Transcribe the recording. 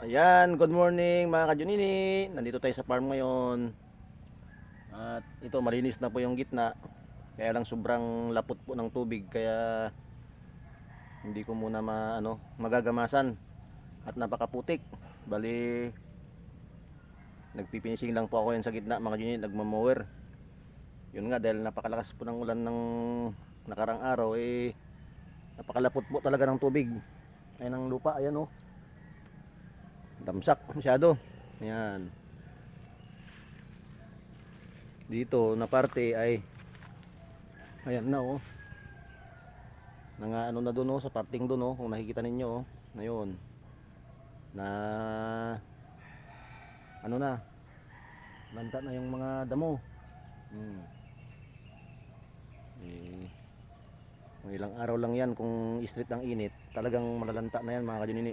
Ayan, good morning mga kajunini. Nandito tayo sa farm ngayon. At ito, malinis na po yung gitna. Kaya lang sobrang lapot po ng tubig kaya hindi ko muna ma, ano, magagamasan. At napakaputik. Bali, nagpipinising lang po ako yan sa gitna mga kajunini, nagmamower. Yun nga, dahil napakalakas po ng ulan ng nakarang araw, eh, napakalapot po talaga ng tubig. Ayan ang lupa, ayan oh damsak masyado. Yan dito na parte ay ayan na oh. Nanga ano na doon oh sa parting doon oh kung nakikita ninyo oh. Na yun na ano na? Lanta na yung mga damo. Hmm. eh, ilang araw lang yan kung street ang init talagang malalanta na yan mga kadinini